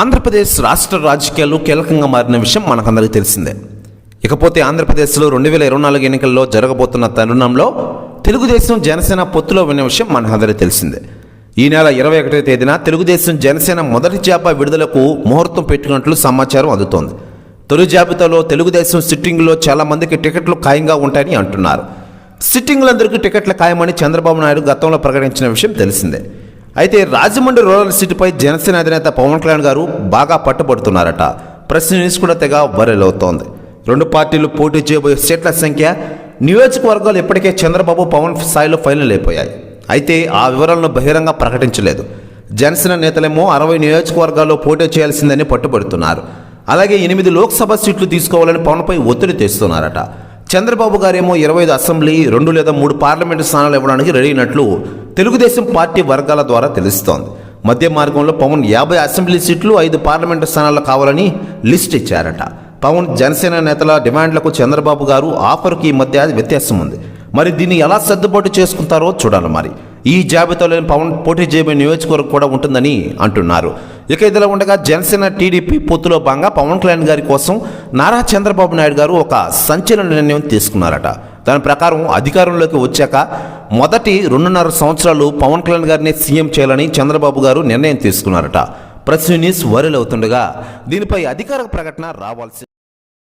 ఆంధ్రప్రదేశ్ రాష్ట్ర రాజకీయాలు కీలకంగా మారిన విషయం మనకందరికీ తెలిసిందే. ఇకపోతే ఆంధ్రప్రదేశ్లో రెండు వేల ఇరవై నాలుగు ఎన్నికల్లో జరగబోతున్న తరుణంలో తెలుగుదేశం జనసేన పొత్తులో ఉన్న విషయం మనకందరికీ తెలిసిందే. ఈ నెల ఇరవై ఒకటో తేదీన తెలుగుదేశం జనసేన మొదటి జాబా విడుదలకు ముహూర్తం పెట్టుకున్నట్లు సమాచారం అందుతోంది. తొలి జాబితాలో తెలుగుదేశం సిట్టింగ్లో చాలామందికి టికెట్లు ఖాయంగా ఉంటాయని అంటున్నారు. సిట్టింగ్లందరికీ టికెట్లు ఖాయమని చంద్రబాబు నాయుడు గతంలో ప్రకటించిన విషయం తెలిసిందే. అయితే రాజమండ్రి రూరల్ సీటుపై జనసేన అధినేత పవన్ కళ్యాణ్ గారు బాగా పట్టుబడుతున్నారట. ప్రెస్ న్యూస్ కూడా తెగ వరలవుతోంది అవుతోంది. రెండు పార్టీలు పోటీ చేయబోయే సీట్ల సంఖ్య నియోజకవర్గాలు ఇప్పటికే చంద్రబాబు పవన్ స్థాయిలో ఫైనల్ అయిపోయాయి. అయితే ఆ వివరాలను బహిరంగ ప్రకటించలేదు. జనసేన నేతలేమో అరవై నియోజకవర్గాల్లో పోటీ చేయాల్సిందని పట్టుబడుతున్నారు. అలాగే ఎనిమిది లోక్సభ సీట్లు తీసుకోవాలని పవన్పై ఒత్తిడి తెస్తున్నారట. చంద్రబాబు గారేమో ఇరవై ఐదు అసెంబ్లీ రెండు లేదా మూడు పార్లమెంటు స్థానాలు ఇవ్వడానికి రెడీ అయినట్లు తెలుగుదేశం పార్టీ వర్గాల ద్వారా తెలుస్తోంది. మధ్య మార్గంలో పవన్ యాభై అసెంబ్లీ సీట్లు ఐదు పార్లమెంటు స్థానాలు కావాలని లిస్ట్ ఇచ్చారట. పవన్ జనసేన నేతల డిమాండ్లకు చంద్రబాబు గారు ఆఫర్కి ఈ మధ్య వ్యత్యాసం ఉంది మరి దీన్ని ఎలా సర్దుబాటు చేసుకుంటారో చూడాలి మరి. ఈ జాబితాలో పవన్ పోటీ చేయబోయే నియోజకవర్గం కూడా ఉంటుందని అంటున్నారు. ఇక ఇదిలా ఉండగా జనసేన టీడీపీ పొత్తులో భాగంగా పవన్ కళ్యాణ్ గారి కోసం నారా చంద్రబాబు నాయుడు గారు ఒక సంచలన నిర్ణయం తీసుకున్నారట. దాని ప్రకారం అధికారంలోకి వచ్చాక మొదటి రెండున్నర సంవత్సరాలు పవన్ కళ్యాణ్ గారిని సీఎం చేయాలని చంద్రబాబు గారు నిర్ణయం తీసుకున్నారట. ప్రెస్ న్యూస్ వైరల్ అవుతుండగా దీనిపై అధికారిక ప్రకటన రావాల్సి